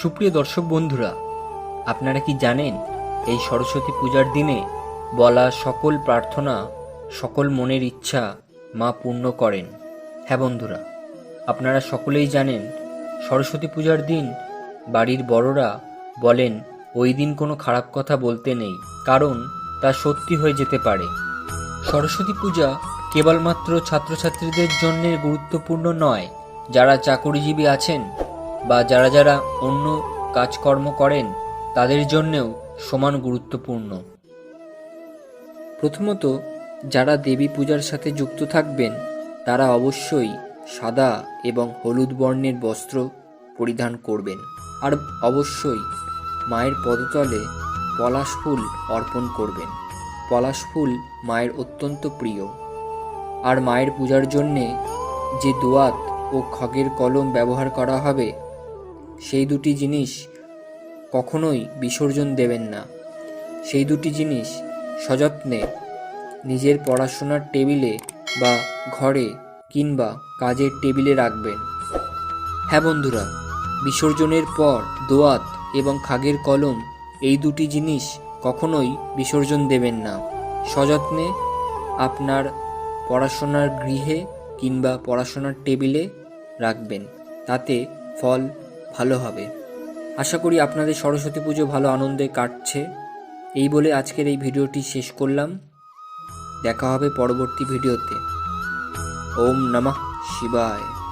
সুপ্রিয় দর্শক বন্ধুরা, আপনারা কি জানেন এই সরস্বতী পূজার দিনে বলা সকল প্রার্থনা, সকল মনের ইচ্ছা মা পূর্ণ করেন? হ্যাঁ বন্ধুরা, আপনারা সকলেই জানেন সরস্বতী পূজার দিন বাড়ির বড়রা বলেন, ওই দিন কোনো খারাপ কথা বলতে নেই, কারণ তা সত্যি হয়ে যেতে পারে। সরস্বতী পূজা কেবলমাত্র ছাত্রছাত্রীদের জন্য গুরুত্বপূর্ণ নয়, যারা চাকরিজীবী আছেন বা যারা যারা অন্য কাজকর্ম করেন, তাদের জন্যেও সমান গুরুত্বপূর্ণ। প্রথমত, যারা দেবী পূজার সাথে যুক্ত থাকবেন, তারা অবশ্যই সাদা এবং হলুদ বর্ণের বস্ত্র পরিধান করবেন। আর অবশ্যই মায়ের পদতলে পলাশ ফুল অর্পণ করবেন। পলাশ ফুল মায়ের অত্যন্ত প্রিয়। আর মায়ের পূজার জন্যে যে দোয়াত ও খগের কলম ব্যবহার করা হবে সেই দুটি জিনিস কখনোই বিসর্জন দেবেন না। সেই দুটি জিনিস সযত্নে নিজের পড়াশোনার টেবিলে বা ঘরে কিংবা কাজের টেবিলে রাখবেন। হ্যাঁ বন্ধুরা, বিসর্জনের পর দোয়াত এবং খাগের কলম এই দুটি জিনিস কখনোই বিসর্জন দেবেন না। সযত্নে আপনার পড়াশোনার গৃহে কিংবা পড়াশোনার টেবিলে রাখবেন। তাতে ফল ভালো হবে। আশা করি আপনাদের সরস্বতী পুজো ভালো আনন্দে কাটছে। এই বলে আজকের এই ভিডিওটি শেষ করলাম। দেখা হবে পরবর্তী ভিডিওতে। ওম নমঃ শিবায়।